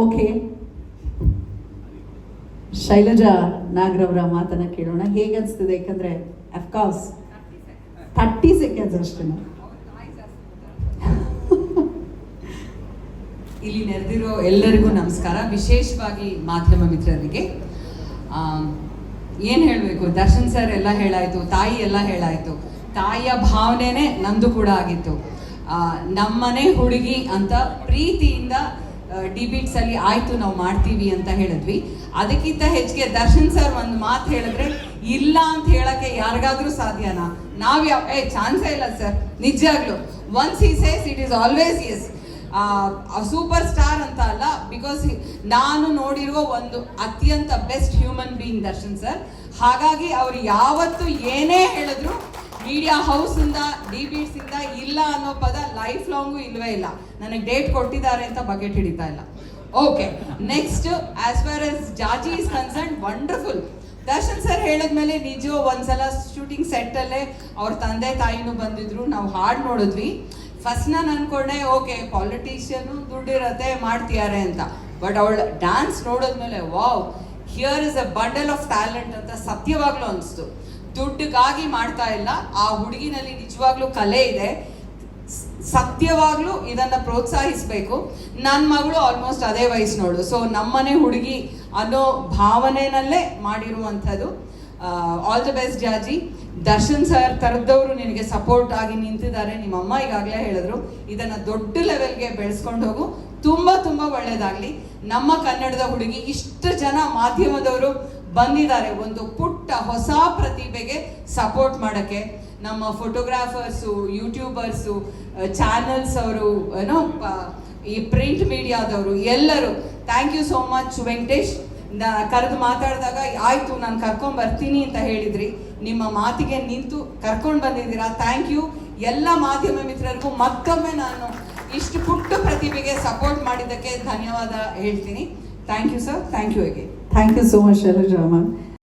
Okay Shailaja ನಾಗರವರ ಮಾತನ್ನ ಕೇಳೋಣ. ಹೇಗೆ ಅನ್ಸ್ತಿದೆ? ಯಾಕಂದ್ರೆ ಅಫ್ಕೋರ್ಸ್ ಥರ್ಟಿ ಸೆಕೆಂಡ್ಸ್ ಅಷ್ಟೇ. ಇಲ್ಲಿ ನೆರೆದಿರೋ ಎಲ್ಲರಿಗೂ ನಮಸ್ಕಾರ. ವಿಶೇಷವಾಗಿ ಮಾಧ್ಯಮ ಮಿತ್ರರಿಗೆ. ಏನು ಹೇಳಬೇಕು? ದರ್ಶನ್ ಸರ್ ಎಲ್ಲ ಹೇಳಾಯಿತು, ತಾಯಿ ಎಲ್ಲ ಹೇಳಾಯಿತು. ತಾಯಿಯ ಭಾವನೆನೇ ನಂದು ಕೂಡ ಆಗಿತ್ತು. ನಮ್ಮನೆ ಹುಡುಗಿ ಅಂತ ಪ್ರೀತಿಯಿಂದ ಡಿಬೇಟ್ಸ್ ಅಲ್ಲಿ ಆಯ್ತು, ನಾವು ಮಾಡ್ತೀವಿ ಅಂತ ಹೇಳಿದ್ವಿ. ಅದಕ್ಕಿಂತ ಹೆಚ್ಚಿಗೆ ದರ್ಶನ್ ಸರ್ ಒಂದು ಮಾತು ಹೇಳಿದ್ರೆ, ಇಲ್ಲ ಅಂತ ಹೇಳಕ್ಕೆ ಯಾರಿಗಾದ್ರೂ ಸಾಧ್ಯನಾ? ನಾವ್ ಯಾವ ಏ ಚಾನ್ಸೇ ಇಲ್ಲ sir ನಿಜಾಗ್ಲು once he says it is always as superstar ಅಂತ ಅಲ್ಲ ಬಿಕಾಸ್ ನಾನು ನೋಡಿರುವ ಒಂದು ಅತ್ಯಂತ best human being Darshan sir ಹಾಗಾಗಿ ಅವ್ರು ಯಾವತ್ತು ಏನೇ ಹೇಳಿದ್ರು ಮೀಡಿಯಾ ಹೌಸ್ ಇಂದ ಡಿ ಇಂದ ಇಲ್ಲ ಅನ್ನೋ ಪದ ಲೈಫ್ ಲಾಂಗು ಇಲ್ವೇ ಇಲ್ಲ. ನನಗೆ ಡೇಟ್ ಕೊಟ್ಟಿದ್ದಾರೆ ಅಂತ ಬಕೆಟ್ ಹಿಡಿತಾ ಇಲ್ಲ. Okay next as far as Jaji is concern wonderful Darshan sir ಹೇಳಿದ್ಮೇಲೆ ನಿಜ ಒಂದ್ಸಲ ಶೂಟಿಂಗ್ ಸೆಟ್ ಅಲ್ಲೇ ಅವ್ರ ತಂದೆ ತಾಯಿನೂ ಬಂದಿದ್ರು, ನಾವು ಹಾಡು ನೋಡಿದ್ವಿ. ಫಸ್ಟ್ ನಾನು ಅನ್ಕೊಂಡೆ ಓಕೆ ಪಾಲಿಟಿಷಿಯನ್ ದುಡ್ಡಿರತ್ತೆ, ಮಾಡ್ತಿದ್ದಾರೆ ಅಂತ. ಬಟ್ ಅವಳ ಡ್ಯಾನ್ಸ್ ನೋಡಿದ್ಮೇಲೆ wow here is a bundle of talent ಅಂತ ಸತ್ಯವಾಗ್ಲೂ ಅನಿಸ್ತು. ದುಡ್ಡಿಗಾಗಿ ಮಾಡ್ತಾ ಇಲ್ಲ. ಆ ಹುಡುಗಿನಲ್ಲಿ ನಿಜವಾಗ್ಲೂ ಕಲೆ ಇದೆ. ಸತ್ಯವಾಗ್ಲೂ ಇದನ್ನ ಪ್ರೋತ್ಸಾಹಿಸಬೇಕು. ನನ್ನ ಮಗಳು ಆಲ್ಮೋಸ್ಟ್ ಅದೇ ವಯಸ್ಸಿನೋಳು ಸೊ ನಮ್ಮನೆ ಹುಡುಗಿ ಅನ್ನೋ ಭಾವನೆನಲ್ಲೇ ಮಾಡಿರುವಂಥದ್ದು. ಆಲ್ ದ ಬೆಸ್ಟ್ ಜಾಜಿ ದರ್ಶನ್ ಸರ್ ತರದವರು ನಿನಗೆ ಸಪೋರ್ಟ್ ಆಗಿ ನಿಂತಿದ್ದಾರೆ. ನಿಮ್ಮ ಅಮ್ಮ ಈಗಾಗಲೇ ಹೇಳಿದ್ರು, ಇದನ್ನು ದೊಡ್ಡ ಲೆವೆಲ್ಗೆ ಬೆಳೆಸ್ಕೊಂಡು ಹೋಗು. ತುಂಬ ತುಂಬ ಒಳ್ಳೆಯದಾಗಲಿ ನಮ್ಮ ಕನ್ನಡದ ಹುಡುಗಿ ಇಷ್ಟು ಜನ ಮಾಧ್ಯಮದವರು ಬಂದಿದ್ದಾರೆ. ಒಂದು ಪುಟ್ಟ ಹೊಸ ಪ್ರತಿಭೆಗೆ ಸಪೋರ್ಟ್ ಮಾಡೋಕ್ಕೆ. ನಮ್ಮ ಫೋಟೋಗ್ರಾಫರ್ಸು ಯೂಟ್ಯೂಬರ್ಸು ಚಾನಲ್ಸ್ ಅವರು, ಏನೋ, ಈ ಪ್ರಿಂಟ್ ಮೀಡಿಯಾದವರು ಎಲ್ಲರೂ thank you so much Venkatesh ಕರೆದು ಮಾತಾಡಿದಾಗ, ಆಯ್ತು, ನಾನು ಕರ್ಕೊಂಡ್ ಬರ್ತೀನಿ ಅಂತ ಹೇಳಿದ್ರಿ. ನಿಮ್ಮ ಮಾತಿಗೆ ನಿಂತು ಕರ್ಕೊಂಡು ಬಂದಿದ್ದೀರಾ? ಥ್ಯಾಂಕ್ ಯು ಎಲ್ಲ ಮಾಧ್ಯಮ ಮಿತ್ರರಿಗೂ ಮತ್ತೊಮ್ಮೆ ನಾನು ಇಷ್ಟು ಪುಟ್ಟ ಪ್ರತಿಭೆಗೆ ಸಪೋರ್ಟ್ ಮಾಡಿದ್ದಕ್ಕೆ ಧನ್ಯವಾದ ಹೇಳ್ತೀನಿ. Thank you sir thank you again thank you so much Shailaja ma'am